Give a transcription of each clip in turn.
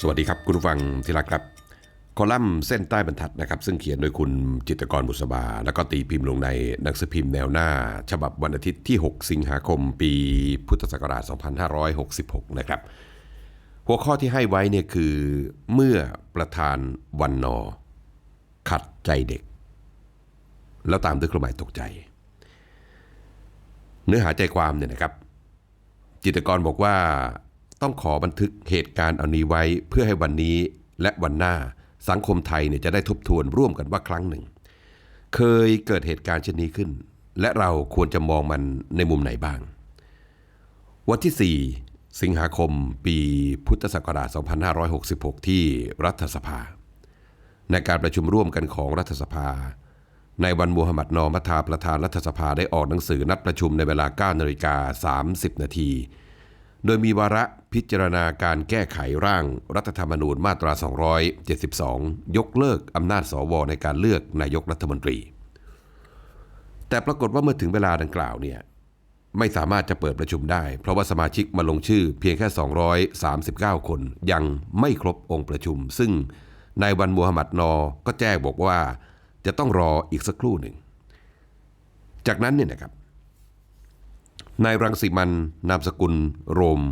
สวัสดีครับคุณผู้ฟังที่รักครับ คอลัมน์เส้นใต้บรรทัดนะครับ ซึ่งเขียนโดยคุณจิตกรบุษบา แล้วก็ตีพิมพ์ลงในหนังสือพิมพ์แนวหน้า ฉบับวันอาทิตย์ที่ 6 สิงหาคม ปีพุทธศักราช 2566 นะครับ หัวข้อที่ให้ไว้เนี่ยคือเมื่อประธานวันนอ ขัดใจเด็ก แล้วตามด้วยเครื่อหมายตกใจ เนื้อหาใจความเนี่ยนะครับ จิตกรบอกว่า ต้องขอบันทึกเหตุการณ์อันนี้ไว้เพื่อให้วันนี้และวันหน้าสังคมไทยเนี่ยจะได้ทบทวนร่วมกันว่าครั้งหนึ่ง เคยเกิดเหตุการณ์เช่นนี้ขึ้น และเราควรจะมองมันในมุมไหนบ้าง วันที่ 4 สิงหาคมปีพุทธศักราช 2566 ที่รัฐสภา ในการประชุมร่วมกันของรัฐสภา ในวันมูฮัมหมัดนอมัทาประธานรัฐสภาได้ออกหนังสือนัดประชุมในเวลา9นาฬิกา30 นาที โดยมีวาระพิจารณาการแก้ไขร่างรัฐธรรมนูญมาตรา 272 ยกเลิกอำนาจสวในการเลือกนายกรัฐมนตรี แต่ปรากฏว่าเมื่อถึงเวลาดังกล่าวเนี่ยไม่สามารถจะเปิดประชุมได้ เพราะว่าสมาชิกมาลงชื่อเพียงแค่ 239 คนยังไม่ครบองค์ประชุม ซึ่งนายวันมูฮัมหมัดนอก็แจ้งบอกว่าจะต้องรออีกสักครู่หนึ่ง จากนั้นเนี่ยนะครับ นายรังสิมันนามสกุลโรม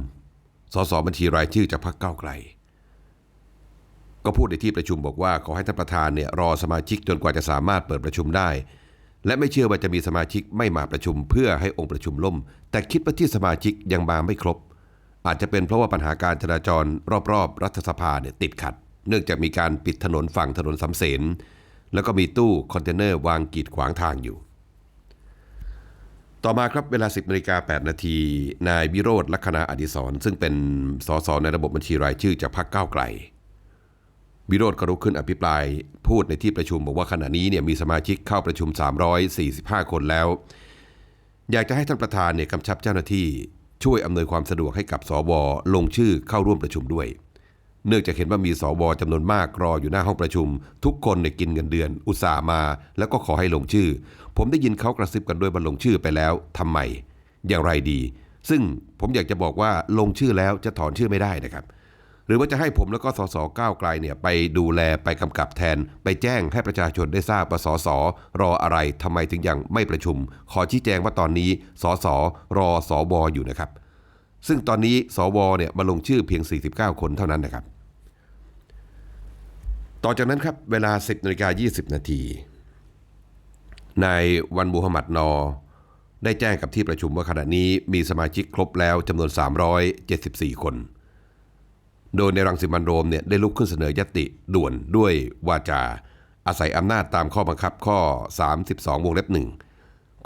สสบัญชีรายชื่อจากพรรคก้าไกล ก็พูดในที่ประชุมบอกว่าขอให้ท่านประธานเนี่ยรอสมาชิกจนกว่าจะสามารถเปิดประชุมได้ และไม่เชื่อว่าจะมีสมาชิกไม่มาประชุมเพื่อให้องค์ประชุมล่ม แต่คิดว่าที่สมาชิกยังมาไม่ครบ อาจจะเป็นเพราะว่าปัญหาการจราจรรอบๆ รัฐสภาเนี่ยติดขัด เนื่องจากมีการปิดถนนฝั่งถนนสำเสนแล้วก็มีตู้คอนเทนเนอร์วางกีดขวางทางอยู่ ต่อมาครับเวลา 10นาฬิกา8นาทีนายวิโรธลักษณะอดิศรซึ่งเป็นสสในระบบบัญชีรายชื่อจากพรรคก้าวไกล วิโรธก็รุกขึ้นอภิปรายพูดในที่ประชุมบอกว่าขณะนี้เนี่ยมีสมาชิกเข้าประชุม 345 คนแล้ว อยากจะให้ท่านประธานเนี่ยกำชับเจ้าหน้าที่ช่วยอำนวยความสะดวกให้กับสวลงชื่อเข้าร่วมประชุมด้วย เนื่องจากเห็นว่ามีสวจำนวนมากรออยู่หน้าห้องประชุม ทุกคนเนี่ยกินเงินเดือน อุตส่าห์มา แล้วก็ขอให้ลงชื่อ ผมได้ยินเขากระซิบกันด้วยว่าลงชื่อไปแล้วทำไม อย่างไรดี ซึ่งผมอยากจะบอกว่าลงชื่อแล้วจะถอนชื่อไม่ได้นะครับ หรือว่าจะให้ผมแล้วก็สสก้าวไกลเนี่ยไปดูแลไปกำกับแทน ไปแจ้งให้ประชาชนได้ทราบว่าสสรออะไรทำไมถึงยังไม่ประชุม ขอชี้แจงว่าตอนนี้สสรอสวอยู่นะครับ ซึ่งตอนนี้สวเนี่ยมาลงชื่อเพียง 49 คนเท่านั้นนะครับ ต่อจากนั้นครับเวลา 10นาฬิกา20 นาทีนายวันมูฮัมหมัดนอ ได้แจ้งกับที่ประชุมว่าขณะนี้มีสมาชิกครบแล้วจำนวน 374 คน โดยในรังสิมันโรมเนี่ยได้ลุกขึ้นเสนอยติด่วนด้วยวาจาอาศัยอำนาจตามข้อบังคับข้อ 32 วงเล็บหนึ่ง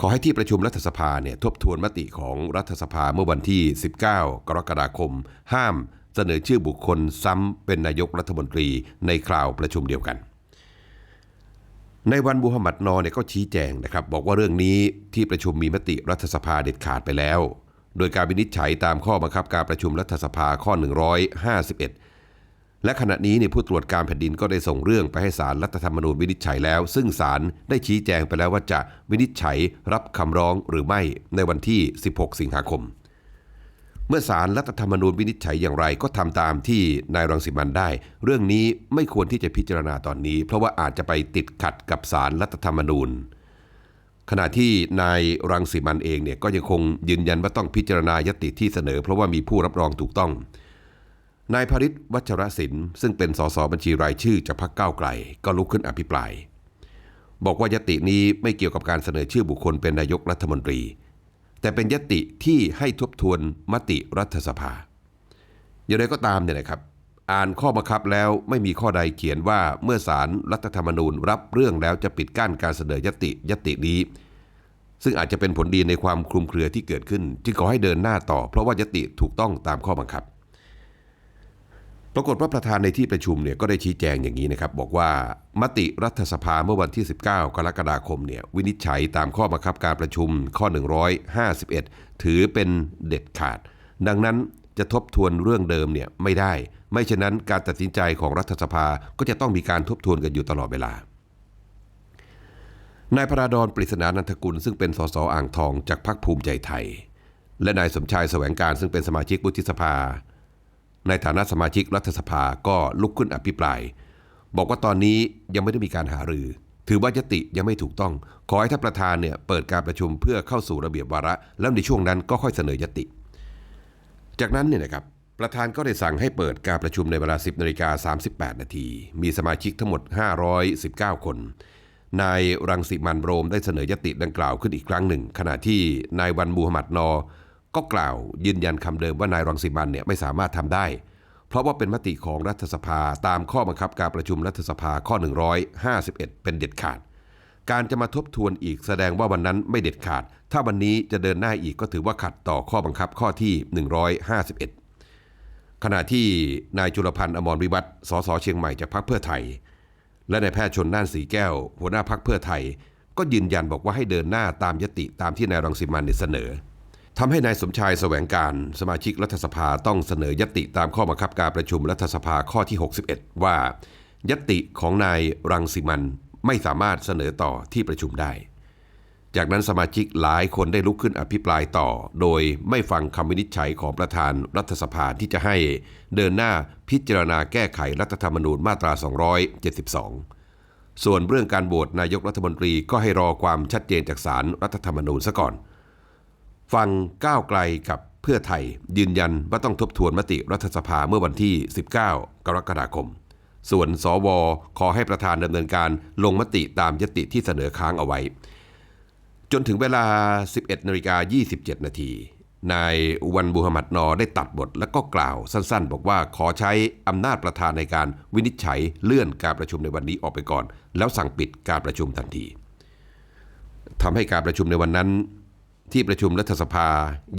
ขอให้ที่ประชุมรัฐสภาเนี่ยทบทวนมติของรัฐสภาเมื่อวันที่ 19 กรกฎาคม ห้ามเสนอชื่อบุคคลซ้ำเป็นนายกรัฐมนตรีในคราวประชุมเดียวกัน ในวันบูฮัมหมัดนอเนี่ยก็ชี้แจงนะครับ บอกว่าเรื่องนี้ที่ประชุมมีมติรัฐสภาเด็ดขาดไปแล้ว โดยการวินิจฉัยตามข้อบังคับการประชุมรัฐสภาข้อ 151 และขณะนี้เนี่ยผู้ตรวจการแผ่นดินก็ได้ส่งเรื่องไปให้ศาลรัฐธรรมนูญวินิจฉัยแล้ว ซึ่งศาลได้ชี้แจงไปแล้วว่าจะวินิจฉัยรับคำร้องหรือไม่ในวันที่ 16 สิงหาคม เมื่อศาลรัฐธรรมนูญวินิจฉัยอย่างไรก็ทำตามที่นายรังสิมันได้ เรื่องนี้ไม่ควรที่จะพิจารณาตอนนี้ เพราะว่าอาจจะไปติดขัดกับศาลรัฐธรรมนูญขณะที่นายรังสิมันเองเนี่ยก็ยังคงยืนยันว่าต้องพิจารณายติที่เสนอ เพราะว่ามีผู้รับรองถูกต้อง นายพริศวัชรศิลป์ซึ่งเป็นสสบัญชีรายชื่อจากพรรคก้าวไกล ก็ลุกขึ้นอภิปราย บอกว่ายตินี้ไม่เกี่ยวกับการเสนอชื่อบุคคลเป็นนายกรัฐมนตรี แต่เป็นยติที่ให้ทบทวนมติรัฐสภา อย่างไรก็ตามเนี่ยนะครับ อ่านข้อบังคับแล้วไม่มีข้อใดเขียนว่าเมื่อศาลรัฐธรรมนูญรับเรื่องแล้วจะปิดกั้นการเสนอยติยตินี้ซึ่งอาจจะเป็นผลดีในความคลุมเครือที่เกิดขึ้น จึงขอให้เดินหน้าต่อ เพราะว่ายติถูกต้องตามข้อบังคับ ปรากฏว่าประธานในที่ประชุมเนี่ยก็ได้ชี้แจงอย่างนี้นะครับ บอกว่ามติรัฐสภาเมื่อวันที่ 19 กรกฎาคมเนี่ยวินิจฉัยตามข้อบังคับการประชุมข้อ 151 ถือเป็นเด็ดขาด ดังนั้นจะทบทวนเรื่องเดิมเนี่ยไม่ได้ ไม่เช่นนั้นการตัดสินใจของรัฐสภาก็จะต้องมีการทบทวนกันอยู่ตลอดเวลานายพระดอนปริศนานันทกุลซึ่งเป็นสสอ่างทองจากพรรคภูมิใจไทย และนายสมชายแสวงการซึ่งเป็นสมาชิกวุฒิสภา ในฐานะสมาชิกรัฐสภาก็ลุกขึ้นอภิปราย บอกว่าตอนนี้ยังไม่ได้มีการหารือ ถือว่ายติยังไม่ถูกต้อง ขอให้ท่านประธานเนี่ยเปิดการประชุมเพื่อเข้าสู่ระเบียบวาระ แล้วในช่วงนั้นก็ค่อยเสนอยติ จากนั้นเนี่ยนะครับประธานก็ได้สั่งให้เปิดการประชุมในเวลา 10นาฬิกา38 นาที มีสมาชิกทั้งหมด 519 คน นายรังสิมันโรมได้เสนอยติดังกล่าวขึ้นอีกครั้งหนึ่ง ขณะที่นายวันมูฮัมหมัดนอ ก็กล่าวยืนยันคำเดิมว่านายรังสิมันเนี่ยไม่สามารถทำได้ เพราะว่าเป็นมติของรัฐสภาตามข้อบังคับการประชุมรัฐสภาข้อ 151 เป็นเด็ดขาด การจะมาทบทวนอีกแสดงว่าวันนั้นไม่เด็ดขาด ถ้าวันนี้จะเดินหน้าอีกก็ถือว่าขัดต่อข้อบังคับข้อที่ 151 ขณะที่นายจุลพันธ์อมรวิวัฒน์สสเชียงใหม่จากพรรคเพื่อไทย และนายแพทย์ชนน่านสีแก้ว หัวหน้าพรรคเพื่อไทย ก็ยืนยันบอกว่าให้เดินหน้าตามยติตามที่นายรังสิมันเสนอ ทำให้นายสมชายแสวงการสมาชิกรัฐสภาต้องเสนอยติตามข้อบังคับการประชุมรัฐสภาข้อที่ 61 ว่ายติของนายรังสิมันไม่สามารถเสนอต่อที่ประชุมได้ จากนั้นสมาชิกหลายคนได้ลุกขึ้นอภิปรายต่อ โดยไม่ฟังคำวินิจฉัยของประธานรัฐสภาที่จะให้เดินหน้าพิจารณาแก้ไขรัฐธรรมนูญมาตรา 272 ส่วนเรื่องการโหวตนายกรัฐมนตรีก็ให้รอความชัดเจนจากสารรัฐธรรมนูญซะก่อน ฟังก้าวไกลกับเพื่อไทย ยืนยันว่าต้องทบทวนมติรัฐสภาเมื่อวันที่ 19 กรกฎาคม ส่วนสวขอให้ประธานดำเนินการลงมติตามยติที่เสนอค้างเอาไว้ จนถึงเวลา 11นาฬิกา27 นาทีนายวันบูฮัมหมัดนอได้ตัดบทและก็กล่าวสั้นๆ บอกว่าขอใช้อำนาจประธานในการวินิจฉัยเลื่อนการประชุมในวันนี้ออกไปก่อน แล้วสั่งปิดการประชุมทันทีทำให้การประชุมในวันนั้น ที่ประชุมรัฐสภา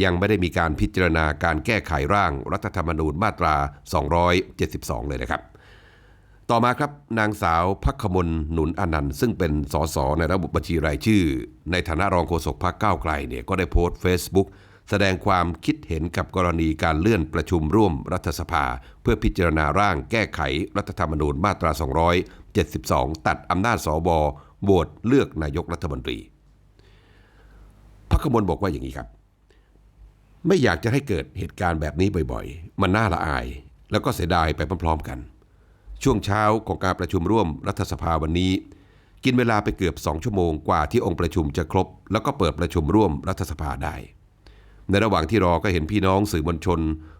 ยังไม่ได้มีการพิจารณาการแก้ไขร่างรัฐธรรมนูญมาตรา 272 เลยนะครับ ต่อมาครับนางสาวพักขมลหนุนอนันต์ ซึ่งเป็นสสในระบบบัญชีรายชื่อ ในฐานะรองโฆษกพรรคก้าวไกลเนี่ยก็ได้โพสต์ Facebook แสดงความคิดเห็นกับกรณีการเลื่อนประชุมร่วมรัฐสภา เพื่อพิจารณาร่างแก้ไขรัฐธรรมนูญมาตรา 272 ตัดอำนาจสวโหวตเลือกนายกรัฐมนตรี พักมลบอกว่าอย่างนี้ครับ ไม่อยากจะให้เกิดเหตุการณ์แบบนี้บ่อยๆ มันน่าละอาย แล้วก็เสียดายไปพร้อมๆกัน ช่วงเช้าของการประชุมร่วมรัฐสภาวันนี้ กินเวลาไปเกือบสองชั่วโมงกว่าที่องค์ประชุมจะครบ แล้วก็เปิดประชุมร่วมรัฐสภาได้ ในระหว่างที่รอก็เห็นพี่น้องสื่อมวลชน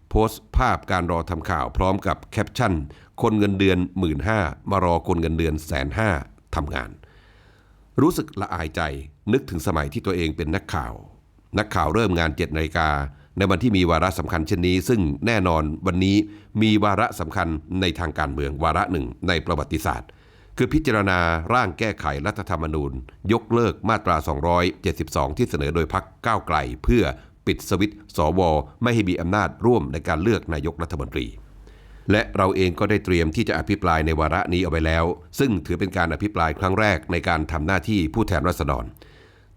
โพสต์ภาพการรอทำข่าวพร้อมกับแคปชั่น คนเงินเดือนหมื่นห้ามารอคนเงินเดือนแสนห้าทำงาน รู้สึกละอายใจ นึกถึงสมัยที่ตัวเองเป็นนักข่าว นักข่าวเริ่มงาน7นาฬิกาในวันที่มีวาระสำคัญเช่นนี้ ซึ่งแน่นอนวันนี้มีวาระสำคัญในทางการเมืองวาระหนึ่งในประวัติศาสตร์ คือพิจารณาร่างแก้ไขรัฐธรรมนูญ ยกเลิกมาตรา 272 ที่เสนอโดยพรรคก้าวไกล เพื่อปิดสวิตช์สวไม่ให้มีอำนาจร่วมในการเลือกนายกรัฐมนตรี และเราเองก็ได้เตรียมที่จะอภิปรายในวาระนี้เอาไว้แล้ว ซึ่งถือเป็นการอภิปรายครั้งแรกในการทำหน้าที่ผู้แทนราษฎร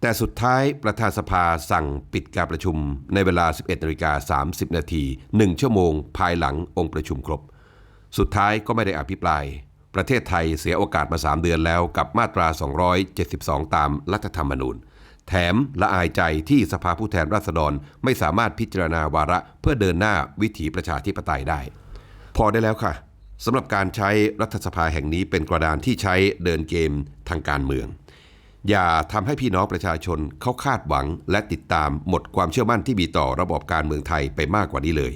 แต่สุดท้ายประธานสภาสั่งปิดการประชุมในเวลา 11นาฬิกา30 นาที 1 ชั่วโมง ภายหลังองค์ประชุมครบ สุดท้ายก็ไม่ได้อภิปราย ประเทศไทยเสียโอกาสมา 3 เดือนแล้วกับมาตรา 272 ตามรัฐธรรมนูญ แถมละอายใจที่สภาผู้แทนราษฎรไม่สามารถพิจารณาวาระเพื่อเดินหน้าวิถีประชาธิปไตยได้ พอได้แล้วค่ะสำหรับการใช้รัฐสภาแห่งนี้เป็นกระดานที่ใช้เดินเกมทางการเมือง อย่าทำให้พี่น้องประชาชนเขาคาดหวัง และติดตามหมดความเชื่อมั่นที่มีต่อระบอบการเมืองไทยไปมากกว่านี้เลย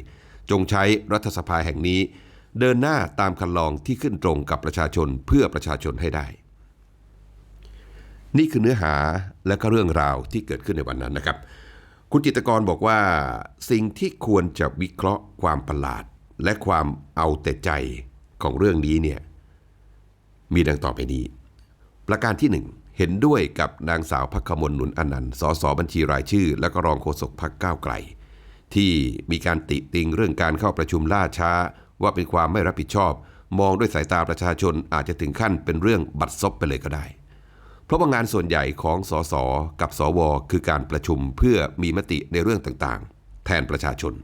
จงใช้รัฐสภาแห่งนี้ เดินหน้าตามคันลองที่ขึ้นตรงกับประชาชนเพื่อประชาชนให้ได้ นี่คือเนื้อหาและก็เรื่องราวที่เกิดขึ้นในวันนั้นนะครับ คุณจิตกรบอกว่า สิ่งที่ควรจะวิเคราะห์ความประหลาด และความเอาแต่ใจของเรื่องนี้เนี่ยมีดังต่อไปนี้ ประการที่หนึ่ง เห็นด้วยกับนางสาวพักขมลหนุนอนันต์สสบัญชีรายชื่อ และก็รองโฆษกพักก้าวไกล ที่มีการติติงเรื่องการเข้าประชุมล่าช้า ว่าเป็นความไม่รับผิดชอบ มองด้วยสายตาประชาชนอาจจะถึงขั้นเป็นเรื่องบัดซบไปเลยก็ได้ เพราะว่างานส่วนใหญ่ของสสกับสว คือการประชุมเพื่อมีมติในเรื่องต่างๆ แทนประชาชน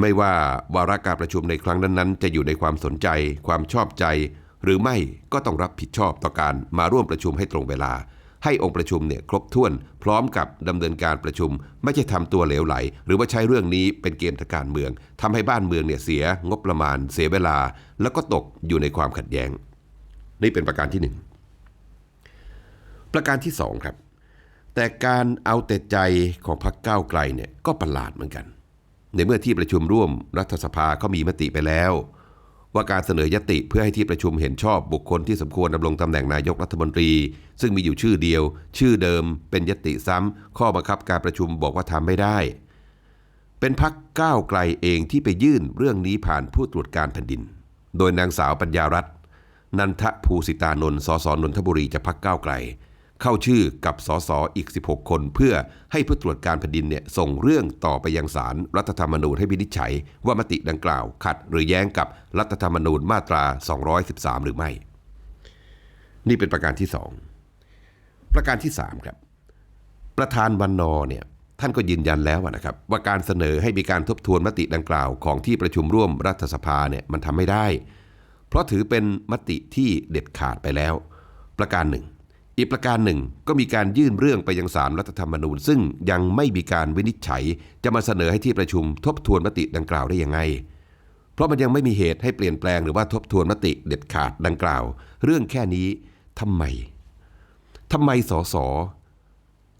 ไม่ว่าวาระการประชุมในครั้งนั้นๆ จะอยู่ในความสนใจ ความชอบใจ หรือไม่ก็ต้องรับผิดชอบต่อการมาร่วมประชุมให้ตรงเวลา ให้องค์ประชุมเนี่ยครบถ้วน พร้อมกับดำเนินการประชุม ไม่ใช่ทำตัวเหลวไหล หรือว่าใช้เรื่องนี้เป็นเกมทางการเมืองทำให้บ้านเมืองเนี่ยเสียงบประมาณ เสียเวลา แล้วก็ตกอยู่ในความขัดแย้ง นี่เป็นประการที่หนึ่งประการที่สองครับ แต่การเอาแต่ใจของพรรคก้าวไกลเนี่ยก็ประหลาดเหมือนกัน ในเมื่อที่ประชุมร่วมรัฐสภาเขามีมติไปแล้ว ว่าการเสนอยติเพื่อให้ที่ประชุมเห็นชอบบุคคลที่สมควรดำรงตำแหน่งนายกรัฐมนตรี ซึ่งมีอยู่ชื่อเดียว ชื่อเดิม เป็นยติซ้ำ ข้อบังคับการประชุมบอกว่าทำไม่ได้ เป็นพักก้าวไกลเองที่ไปยื่นเรื่องนี้ผ่านผู้ตรวจการแผ่นดิน โดยนางสาวปัญญารัตน์นันทภูสิตานนท์สสนนทบุรีจะพักก้าวไกล เข้าชื่อกับสสอีก 16 คน เพื่อให้ผู้ตรวจการแผ่นดินเนี่ยส่งเรื่องต่อไปยังศาลรรัฐธรรมนูญให้วินิจฉัย ว่ามติดังกล่าว ขัดหรือแย้งกับรัฐธรรมนูญมาตรา 213 หรือไม่ นี่เป็นประการที่ 2 ประการที่ 3 ครับ ประธานวันนอเนี่ยท่านก็ยืนยันแล้วนะครับว่าการเสนอให้มีการทบทวนมติดังกล่าวของที่ประชุมร่วมรัฐสภาเนี่ยมันทำไม่ได้ เพราะถือเป็นมติที่เด็ดขาดไปแล้ว ประการหนึ่ง อีกประการหนึ่งก็มีการยื่นเรื่องไปยังศารรัฐธรรมนูญ ซึ่งยังไม่มีการวินิจฉัย จะมาเสนอให้ที่ประชุมทบทวนมติดังกล่าวได้ยังไง เพราะมันยังไม่มีเหตุให้เปลี่ยนแปลงหรือว่าทบทวนมติเด็ดขาดดังกล่าว เรื่องแค่นี้ทำไมทำไมสส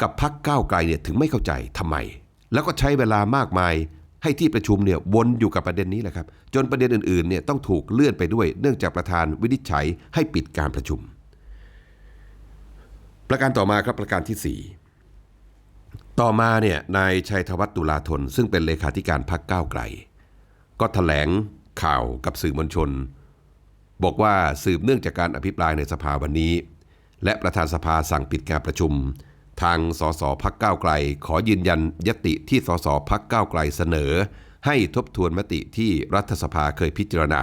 กับพักก้าวไกลเนี่ยถึงไม่เข้าใจทำไม แล้วก็ใช้เวลามากมายให้ที่ประชุมเนี่ยวนอยู่กับประเด็นนี้แหละครับ จนประเด็นอื่นๆเนี่ยต้องถูกเลื่อนไปด้วย เนื่องจากประธานวินิจฉัยให้ปิดการประชุม ประการต่อมาครับประการที่ 4 ต่อมาเนี่ยนายชัยธวัฒน์ตุลาธน ซึ่งเป็นเลขาธิการพักก้าวไกล ก็ถแถลงข่าวกับสื่อมวลชน บอกว่าสืบเนื่องจากการอภิปรายในสภาวันนี้ และประธานสภาสั่งปิดการประชุม ทางสสพักก้าวไกล ขอยืนยันยติที่สสพักก้าวไกลเสนอ ให้ทบทวนมติที่รัฐสภาเคยพิจารณา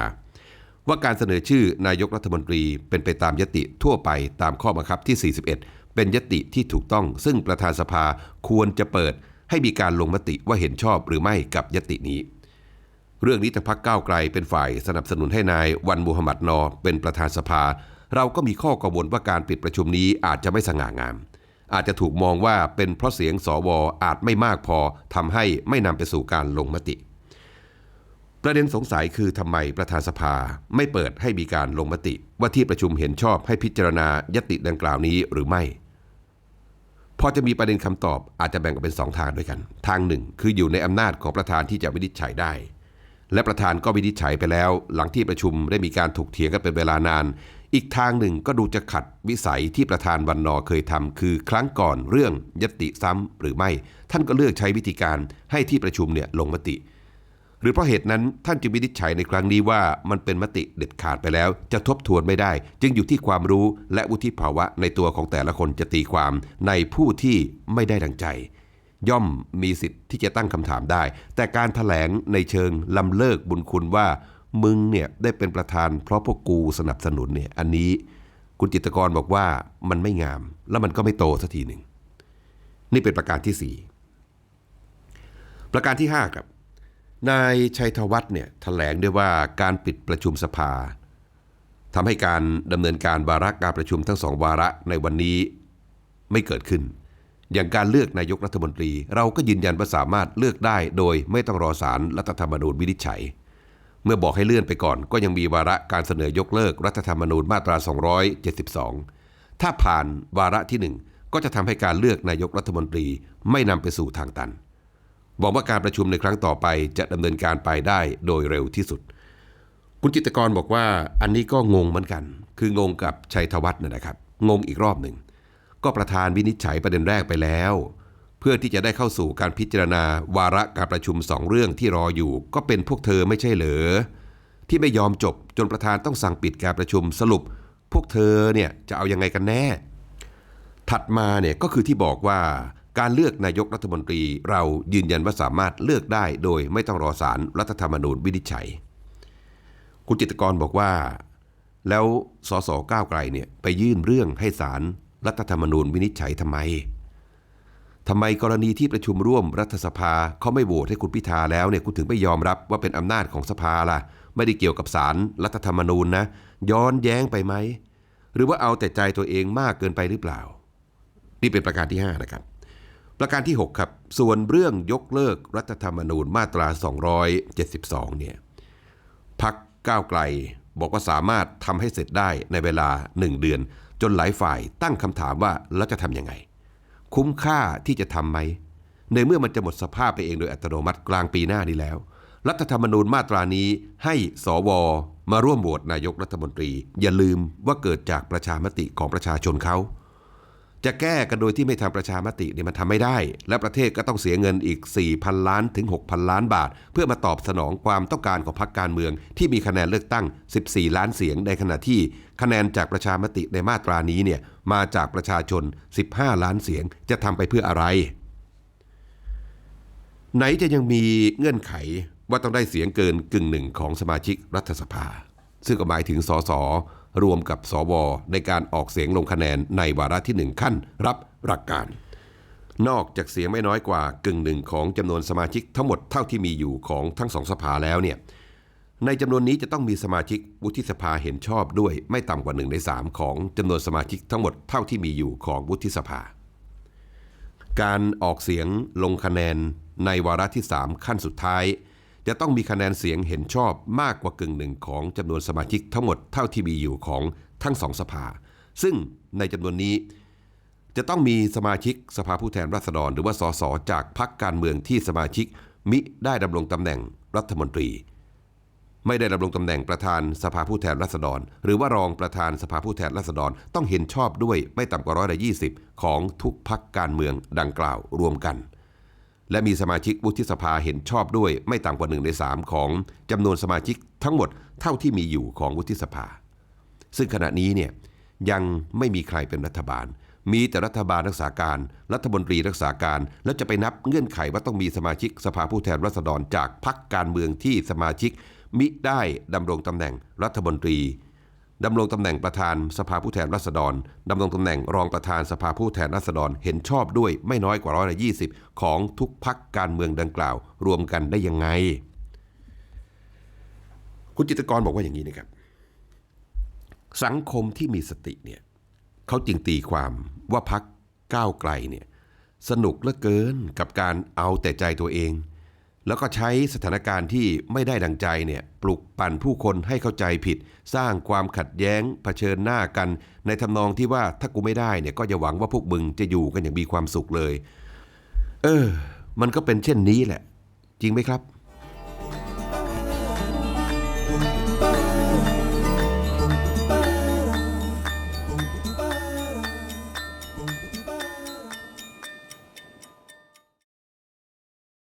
ว่าการเสนอชื่อนายกรัฐมนตรีเป็นไปตามยติทั่วไปตามข้อบังคับที่ 41 เป็นยติที่ถูกต้อง ซึ่งประธานสภาควรจะเปิดให้มีการลงมติว่าเห็นชอบหรือไม่กับยตินี้ เรื่องนี้ทางพรรคก้าวไกลเป็นฝ่ายสนับสนุนให้นายวันมูฮัมหมัดนอเป็นประธานสภา เราก็มีข้อกังวลว่าการปิดประชุมนี้อาจจะไม่สง่างาม อาจจะถูกมองว่าเป็นเพราะเสียงสวอาจไม่มากพอทำให้ไม่นำไปสู่การลงมติ ประเด็นสงสัยคือทำไมประธานสภาไม่เปิดให้มีการลงมติ ว่าที่ประชุมเห็นชอบให้พิจารณายติดังกล่าวนี้หรือไม่ พอจะมีประเด็นคำตอบอาจจะแบ่งออกเป็นสองทางด้วยกัน ทางหนึ่งคืออยู่ในอำนาจของประธานที่จะวินิจฉัยได้ และประธานก็วินิจฉัยไปแล้ว หลังที่ประชุมได้มีการถกเถียงกันเป็นเวลานาน อีกทางหนึ่งก็ดูจะขัดวิสัยที่ประธานวันนอเคยทำคือครั้งก่อนเรื่องยติซ้ำหรือไม่ ท่านก็เลือกใช้วิธีการให้ที่ประชุมเนี่ยลงมติ รือเพราะเหตุนั้นท่านจึงวินิจฉัยในครั้งนี้ว่ามันเป็นมติเด็ดขาดไปแล้ว จะทบทวนไม่ได้ จึงอยู่ที่ความรู้และวุฒิภาวะในตัวของแต่ละคนจะตีความในผู้ที่ไม่ได้ดังใจ ย่อมมีสิทธิ์ที่จะตั้งคำถามได้ แต่การถแถลงในเชิงลำเลิกบุญคุณว่ามึงเนี่ยได้เป็นประธานเพราะพวกกูสนับสนุนเนี่ยอันนี้คุณจิตกรบอกว่ามันไม่งาม แล้วมันก็ไม่โตสักทีหนึ่ง นี่เป็นประการที่สี่ประการที่ห้าครับ นายชัยธวัฒน์เนี่ยแถลงด้วยว่าการปิดประชุมสภาทำให้การดำเนินการวาระการประชุมทั้งสองวาระในวันนี้ไม่เกิดขึ้น อย่างการเลือกนายกรัฐมนตรี เราก็ยืนยันว่าสามารถเลือกได้โดยไม่ต้องรอสารรัฐธรรมนูญวินิจฉัย เมื่อบอกให้เลื่อนไปก่อนก็ยังมีวาระการเสนอยกเลิกรัฐธรรมนูญมาตรา 272 ถ้าผ่านวาระที่หนึ่งก็จะทำให้การเลือกนายกรัฐมนตรีไม่นำไปสู่ทางตัน หวังว่าการประชุมในครั้งต่อไปจะดำเนินการไปได้โดยเร็วที่สุด คุณจิตกรบอกว่าอันนี้ก็งงเหมือนกัน คืองงกับชัยธวัฒน์นะนะครับ งงอีกรอบหนึ่ง ก็ประธานวินิจฉัยประเด็นแรกไปแล้ว เพื่อที่จะได้เข้าสู่การพิจารณาวาระการประชุมสองเรื่องที่รออยู่ ก็เป็นพวกเธอไม่ใช่เหรอที่ไม่ยอมจบจนประธานต้องสั่งปิดการประชุมสรุป พวกเธอเนี่ยจะเอายังไงกันแน่ ถัดมาเนี่ยก็คือที่บอกว่า การเลือกนายกรัฐมนตรีเรายืนยันว่าสามารถเลือกได้โดยไม่ต้องรอสารรัฐธรรมนูญวินิจฉัย คุณจิตกรบอกว่า แล้วสสก้าวไกลเนี่ยไปยื่นเรื่องให้สารรัฐธรรมนูญวินิจฉัยทำไมทำไมกรณีที่ประชุมร่วมรัฐสภาเขาไม่โหวตให้คุณพิธาแล้วเนี่ยคุณถึงไม่ยอมรับว่าเป็นอำนาจของสภาล่ะ ไม่ได้เกี่ยวกับสารรัฐธรรมนูญนะ ย้อนแย้งไปไหม หรือว่าเอาแต่ใจตัวเองมากเกินไปหรือเปล่า นี่เป็นประการที่ 5 นะครับ ประการที่ 6 ครับ ส่วนเรื่องยกเลิกรัฐธรรมนูญมาตรา 272 เนี่ยพักก้าวไกลบอกว่าสามารถทำให้เสร็จได้ในเวลา 1 เดือน จนหลายฝ่ายตั้งคำถามว่าแล้วจะทำยังไง คุ้มค่าที่จะทำไหม ในเมื่อมันจะหมดสภาพไปเองโดยอัตโนมัติกลางปีหน้านี้แล้ว รัฐธรรมนูญมาตรานี้ให้สวมาร่วมโหวตนายกรัฐมนตรี อย่าลืมว่าเกิดจากประชามติของประชาชนเขา จะแก้กันโดยที่ไม่ทำประชามติเนี่ยมันทำไม่ได้ และประเทศก็ต้องเสียเงินอีก 4,000 ล้านถึง 6,000 ล้านบาท เพื่อมาตอบสนองความต้องการของพรรคการเมือง ที่มีคะแนนเลือกตั้ง 14 ล้านเสียงในขณะที่ คะแนนจากประชามติในมาตรานี้เนี่ยมาจากประชาชน 15 ล้านเสียงจะทำไปเพื่ออะไร ไหนจะยังมีเงื่อนไขว่าต้องได้เสียงเกินกึ่งหนึ่งของสมาชิกรัฐสภา ซึ่งก็หมายถึงสส รวมกับสวในการออกเสียงลงคะแนนในวาระที่หนึ่งขั้นรับหลักการ นอกจากเสียงไม่น้อยกว่ากึ่งหนึ่งของจำนวนสมาชิกทั้งหมดเท่าที่มีอยู่ของทั้งสองสภาแล้วเนี่ยในจำนวนนี้จะต้องมีสมาชิกวุฒิสภาเห็นชอบด้วยไม่ต่ำกว่าหนึ่งในสามของจำนวนสมาชิกทั้งหมดเท่าที่มีอยู่ของวุฒิสภา การออกเสียงลงคะแนนในวาระที่ 3 ขั้นสุดท้าย จะต้องมีคะแนนเสียงเห็นชอบมากกว่ากึ่งหนึ่งของจำนวนสมาชิกทั้งหมดเท่าที่มีอยู่ของทั้งสองสภา ซึ่งในจำนวนนี้ จะต้องมีสมาชิกสภาผู้แทนราษฎร หรือว่าสสจากพรรคการเมืองที่สมาชิกมิได้ดำรงตำแหน่งรัฐมนตรี ไม่ได้ดำรงตำแหน่งประธานสภาผู้แทนราษฎร หรือว่ารองประธานสภาผู้แทนราษฎรต้องเห็นชอบด้วยไม่ต่ำกว่าร้อยละยี่สิบของทุกพักการเมืองดังกล่าวรวมกัน และมีสมาชิกวุฒิสภาเห็นชอบด้วยไม่ต่ำกว่าหนึ่งในสามของจำนวนสมาชิกทั้งหมดเท่าที่มีอยู่ของวุฒิสภา ซึ่งขณะนี้เนี่ยยังไม่มีใครเป็นรัฐบาล มีแต่รัฐบาลรักษาการ รัฐมนตรีรักษาการ แล้วจะไปนับเงื่อนไขว่าต้องมีสมาชิกสภาผู้แทนราษฎรจากพรรคการเมืองที่สมาชิกมิได้ดำรงตำแหน่งรัฐมนตรี ดำรงตำแหน่งประธานสภาผู้แทนราษฎรดำรงตำแหน่งรองประธานสภาผู้แทนราษฎรเห็นชอบด้วยไม่น้อยกว่าร้อยละยี่สิบของทุกพรรคการเมืองดังกล่าว รวมกันได้ยังไง คุณจิตรกรบอกว่าอย่างนี้นะครับ สังคมที่มีสติเนี่ยเขาจึงตีความว่าพักก้าวไกลเนี่ยสนุกเหลือเกินกับการเอาแต่ใจตัวเอง แล้วก็ใช้สถานการณ์ที่ไม่ได้ดังใจเนี่ยปลุกปั่นผู้คนให้เข้าใจผิด สร้างความขัดแย้งเผชิญหน้ากัน ในทำนองที่ว่าถ้ากูไม่ได้เนี่ยก็อย่าหวังว่าพวกมึงจะอยู่กันอย่างมีความสุขเลย เออ มันก็เป็นเช่นนี้แหละ จริงไหมครับ